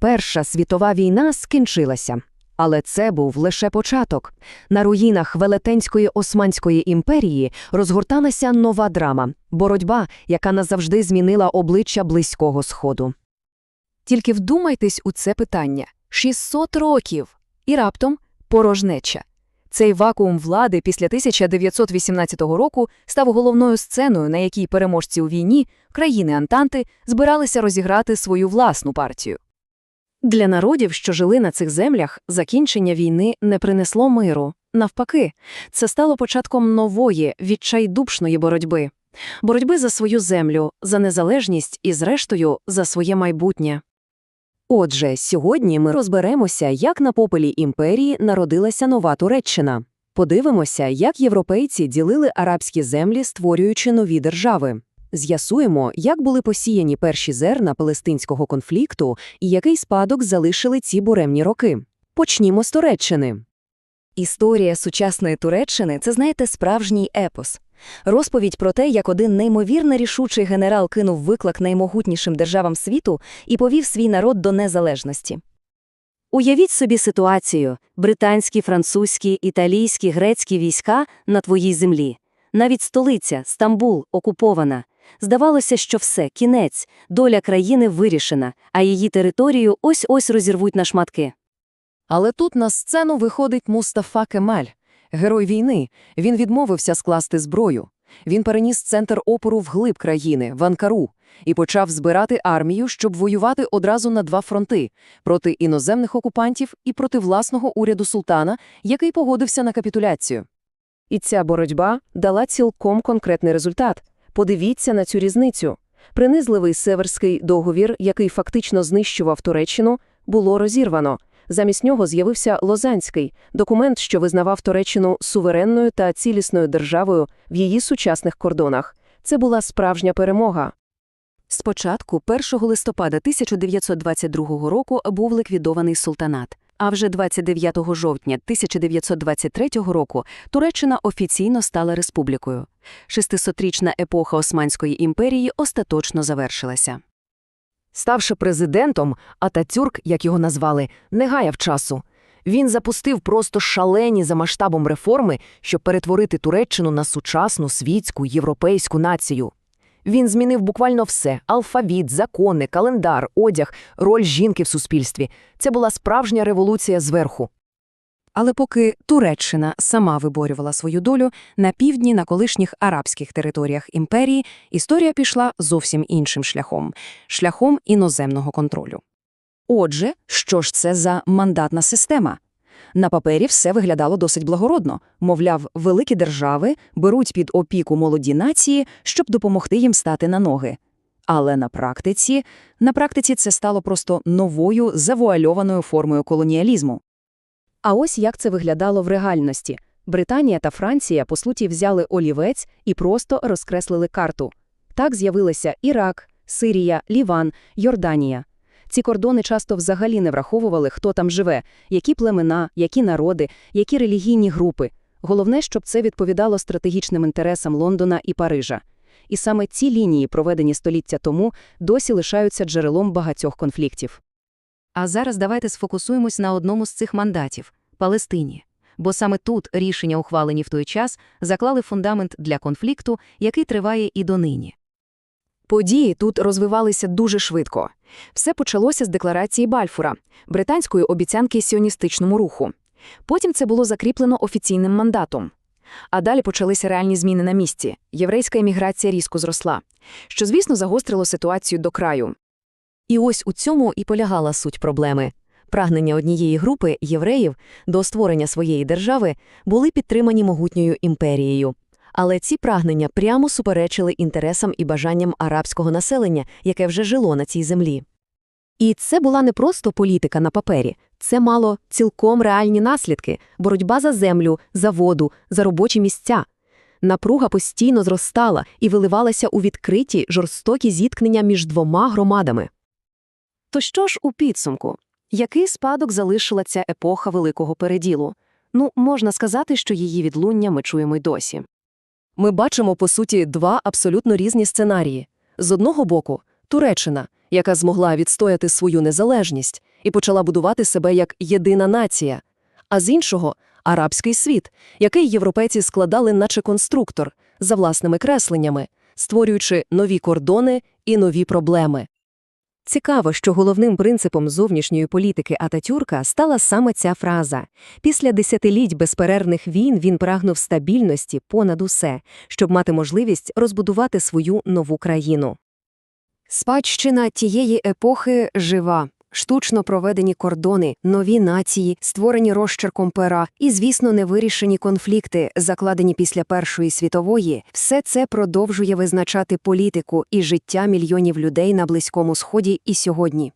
Перша світова війна скінчилася. Але це був лише початок. На руїнах Велетенської Османської імперії розгорталася нова драма – боротьба, яка назавжди змінила обличчя Близького Сходу. Тільки вдумайтесь у це питання. 600 років! І раптом порожнеча. Цей вакуум влади після 1918 року став головною сценою, на якій переможці у війні, країни Антанти, збиралися розіграти свою власну партію. Для народів, що жили на цих землях, закінчення війни не принесло миру. Навпаки, це стало початком нової, відчайдушної боротьби. Боротьби за свою землю, за незалежність і, зрештою, за своє майбутнє. Отже, сьогодні ми розберемося, як на попелі імперії народилася нова Туреччина. Подивимося, як європейці ділили арабські землі, створюючи нові держави. З'ясуємо, як були посіяні перші зерна палестинського конфлікту і який спадок залишили ці буремні роки. Почнімо з Туреччини. Історія сучасної Туреччини це, знаєте, справжній епос. Розповідь про те, як один неймовірно рішучий генерал кинув виклик наймогутнішим державам світу і повів свій народ до незалежності. Уявіть собі ситуацію – британські, французькі, італійські, грецькі війська на твоїй землі. Навіть столиця, Стамбул, окупована. Здавалося, що все, кінець, доля країни вирішена, а її територію ось-ось розірвуть на шматки. Але тут на сцену виходить Мустафа Кемаль, герой війни. Він відмовився скласти зброю. Він переніс центр опору вглиб країни, в Анкару, і почав збирати армію, щоб воювати одразу на два фронти – проти іноземних окупантів і проти власного уряду султана, який погодився на капітуляцію. І ця боротьба дала цілком конкретний результат. Подивіться на цю різницю. Принизливий Северський договір, який фактично знищував Туреччину, було розірвано. Замість нього з'явився Лозанський – документ, що визнавав Туреччину суверенною та цілісною державою в її сучасних кордонах. Це була справжня перемога. Спочатку, 1 листопада 1922 року, був ліквідований султанат. А вже 29 жовтня 1923 року Туреччина офіційно стала республікою. Шестисотрічна епоха Османської імперії остаточно завершилася. Ставши президентом, Ататюрк, як його назвали, не гаяв часу. Він запустив просто шалені за масштабом реформи, щоб перетворити Туреччину на сучасну світську європейську націю. Він змінив буквально все: алфавіт, закони, календар, одяг, роль жінки в суспільстві. Це була справжня революція зверху. Але поки Туреччина сама виборювала свою долю, на півдні, на колишніх арабських територіях імперії, історія пішла зовсім іншим шляхом – шляхом іноземного контролю. Отже, що ж це за мандатна система? На папері все виглядало досить благородно. Мовляв, великі держави беруть під опіку молоді нації, щоб допомогти їм стати на ноги. Але на практиці, на практиці це стало просто новою завуальованою формою колоніалізму. А ось як це виглядало в реальності. Британія та Франція, по суті, взяли олівець і просто розкреслили карту. Так з'явилися Ірак, Сирія, Ліван, Йорданія. Ці кордони часто взагалі не враховували, хто там живе, які племена, які народи, які релігійні групи. Головне, щоб це відповідало стратегічним інтересам Лондона і Парижа. І саме ці лінії, проведені століття тому, досі лишаються джерелом багатьох конфліктів. А зараз давайте сфокусуємось на одному з цих мандатів – Палестині. Бо саме тут рішення, ухвалені в той час, заклали фундамент для конфлікту, який триває і донині. Події тут розвивалися дуже швидко. Все почалося з декларації Бальфура, британської обіцянки сіоністичному руху. Потім це було закріплено офіційним мандатом. А далі почалися реальні зміни на місці. Єврейська еміграція різко зросла, що, звісно, загострило ситуацію до краю. І ось у цьому і полягала суть проблеми. Прагнення однієї групи євреїв до створення своєї держави були підтримані могутньою імперією. Але ці прагнення прямо суперечили інтересам і бажанням арабського населення, яке вже жило на цій землі. І це була не просто політика на папері, це мало цілком реальні наслідки боротьба за землю, за воду, за робочі місця. Напруга постійно зростала і виливалася у відкриті жорстокі зіткнення між двома громадами. То що ж у підсумку? Який спадок залишила ця епоха великого переділу? Ну, можна сказати, що її відлуння ми чуємо й досі. Ми бачимо, по суті, два абсолютно різні сценарії. З одного боку, Туреччина, яка змогла відстояти свою незалежність, і почала будувати себе як єдина нація. А з іншого – арабський світ, який європейці складали наче конструктор, за власними кресленнями, створюючи нові кордони і нові проблеми. Цікаво, що головним принципом зовнішньої політики Ататюрка стала саме ця фраза. Після десятиліть безперервних війн він прагнув стабільності понад усе, щоб мати можливість розбудувати свою нову країну. Спадщина тієї епохи жива. Штучно проведені кордони, нові нації, створені розчерком пера і, звісно, невирішені конфлікти, закладені після Першої світової, все це продовжує визначати політику і життя мільйонів людей на Близькому Сході і сьогодні.